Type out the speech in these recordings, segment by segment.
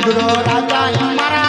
i got Maran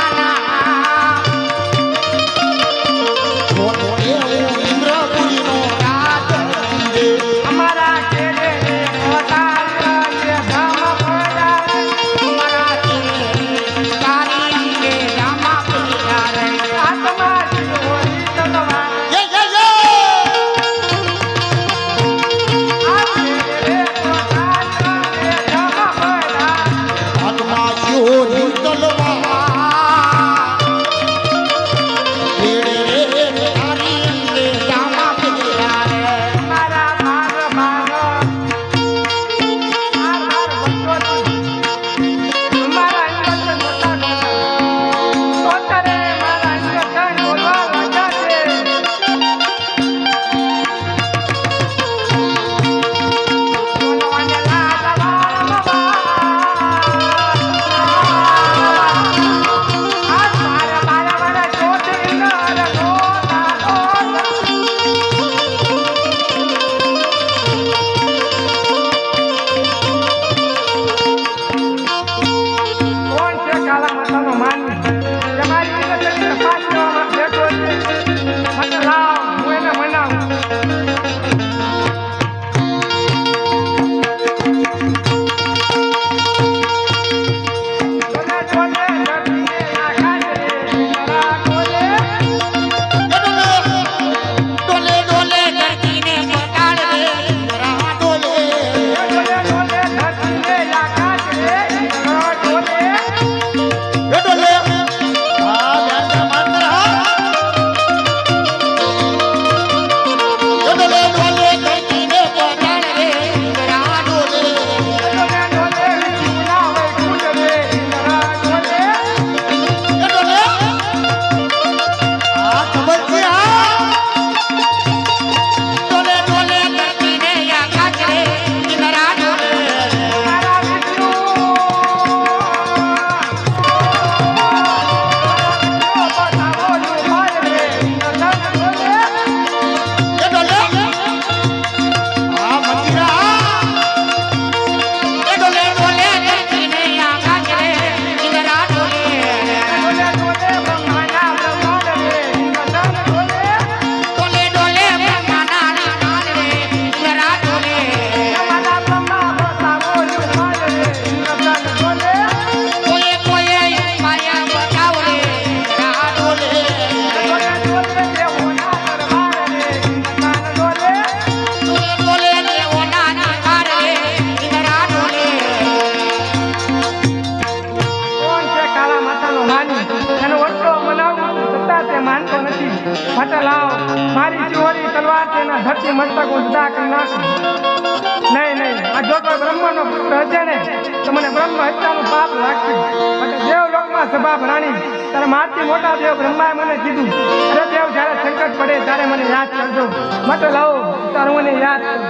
ત્યારે મને યાદ કરજો. માટે લાવો ત્યારે મને યાદ કરો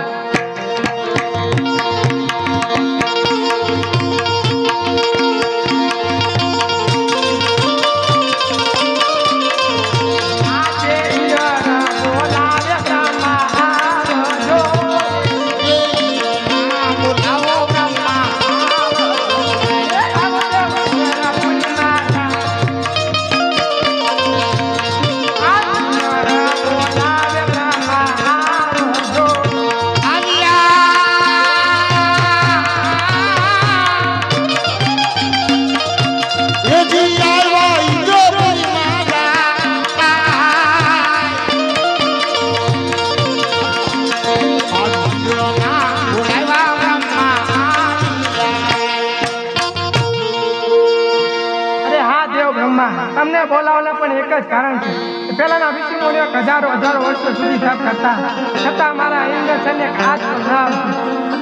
તમને બોલાવવાના પણ એક જ કારણ છે પહેલાના વિષ્ણુઓને એક હજારો હજારો વર્ષો સુધી જપ કરતા, છતાં મારા ઇન્દ્રસનને ખાસ પ્રભાવ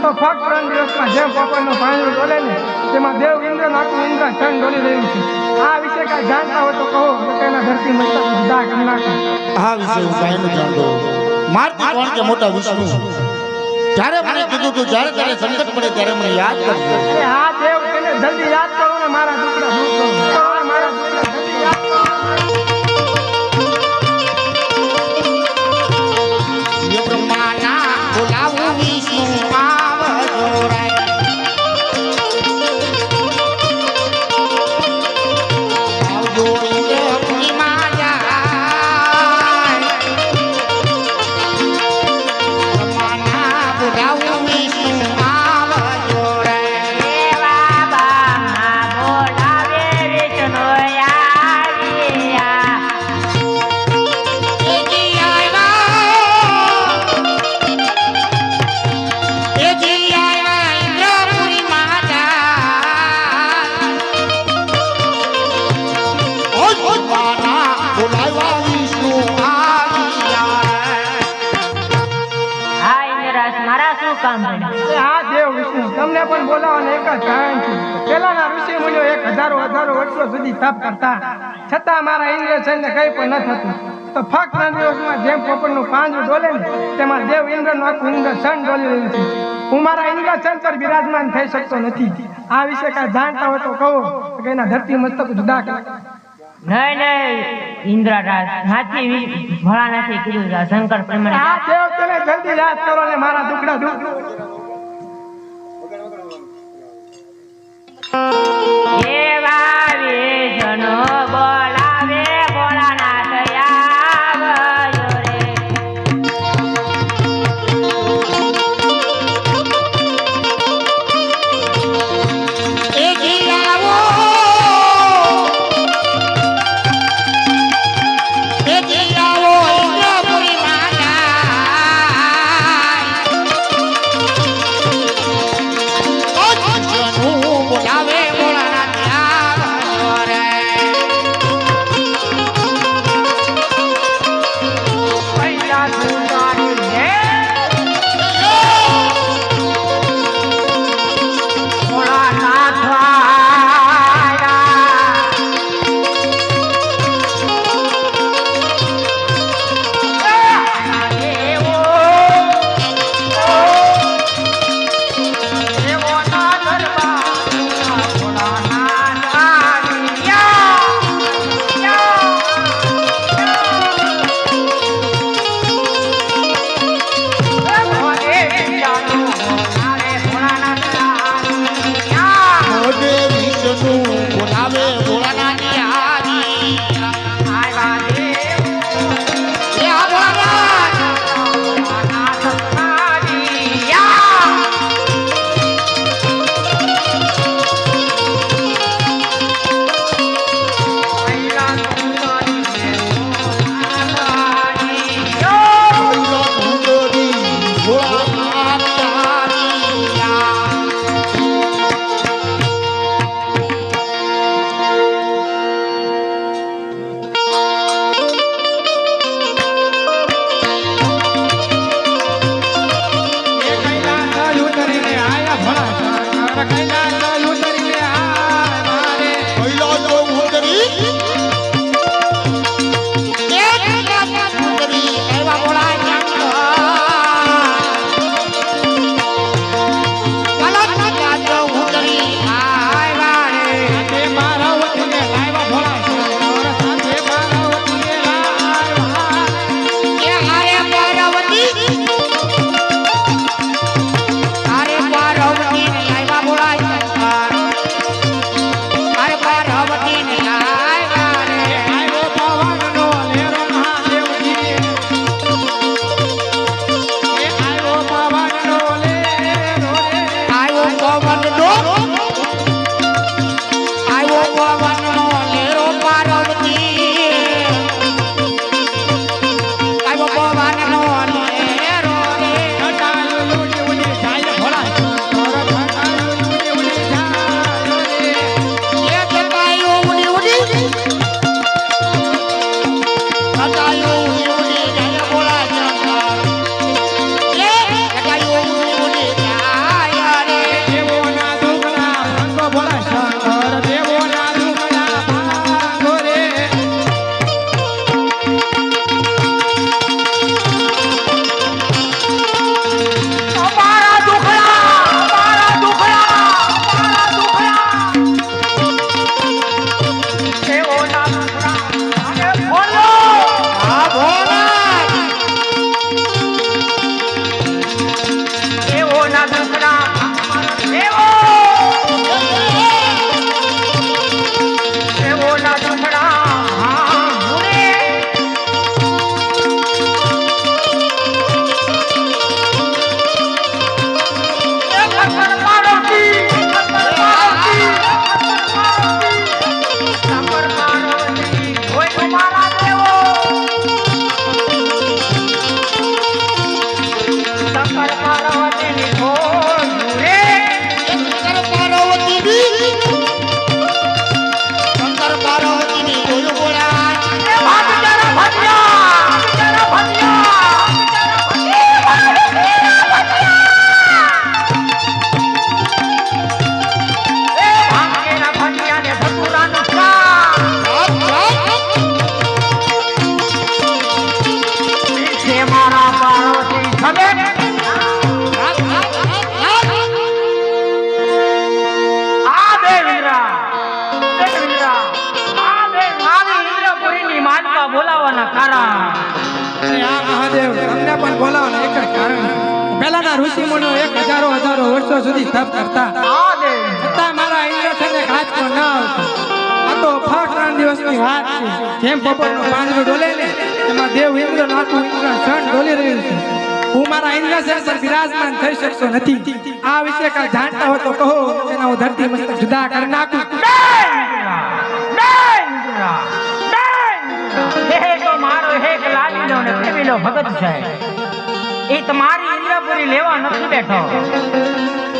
તો ફક્ત ત્રણ દિવસમાં જેમ પોપરનું પાણી ડોલે ને, તેમાં દેવ ઇન્દ્ર નાખું ઇન્દ્ર ડોલી રહ્યું છે. આ વિશે કાંઈ જાણતા હોય તો કહો તેના ધરતી મસ્તક જુદા કરી નાખો. આ વિશે હું કોણ કે મોટા વિષ્ણુ? જ્યારે મને કીધું તું જ્યારે ત્યારે સંકટ પડે ત્યારે મને યાદ કરજો. હા દેવ તેને જલ્દી યાદ કરો ને મારા દુખડા પેલાના ઋષિ મુનિઓ એક હજારો હજારો વર્ષો સુધી તપ કરતા. છતાં મારા ઇન્દ્ર ને કંઈ પણ ન થતું. તો ફક્ત દિવસમાં જેમ પોપરનું પાંજરું ડોલે ને તેમાં દેવ ઇન્દ્રનું આખું ઇન્દ્ર છન ડોલી રહ્યું છે. હું મારા ઇન્દ્ર છન પર બિરાજમાન થઈ શકતો નથી. આ વિશે કાંઈ જાણતા હોય તો કહો કે એના ધરતી મસ્તક જુદા કરે. નહીં નહીં ઇન્દ્રરાજ હાથી વી- નથી કીધું. શંકર પ્રમાણે આ દેવ તને જલ્દી યાદ કરો ને મારા દુખડા દુખ. Hare પણ બોલાવવાનું એક જ કારણ. પહેલાના ઋષિ મુનિઓ એક હજારો હજારો વર્ષો સુધી તપ કરતા. છતાં મારા ઇન્દ્રસેને કાચ પણ ન આ તો ફાટ ત્રણ દિવસની વાત છે. જેમ બપોરનું પાંદડું ડોલે ને એમાં દેવ ઇન્દ્ર નાખું ઇન્દ્ર સણ ડોલી રહ્યું છે. હું મારા ઇન્દ્રસેન પર બિરાજમાન થઈ શકતો નથી. આ વિશે કાંઈ જાણતા હોય તો કહો એના હું ધરતી મસ્તક જુદા કરી નાખું. મારો હેક લાવીલો ને પ્રેમીલો ભગત સાહેબ એ તમારી ઇન્દ્રપુરી લેવા નથી બેઠો.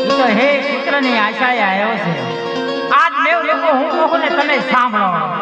એ તો હે પુત્રની આશાએ આવ્યો છે. આજ મેં લોકો હું કહું ને તમે સાંભળો.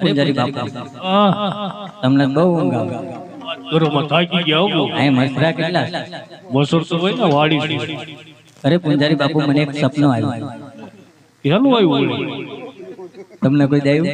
પૂજારી બાપુ. તમને બહુ ઊંઘ આવે થાકી ગયા અરે પૂંજારી બાપુ મને એક સપનું આવ્યો. કેનું આવ્યું તમને કોઈ દયું?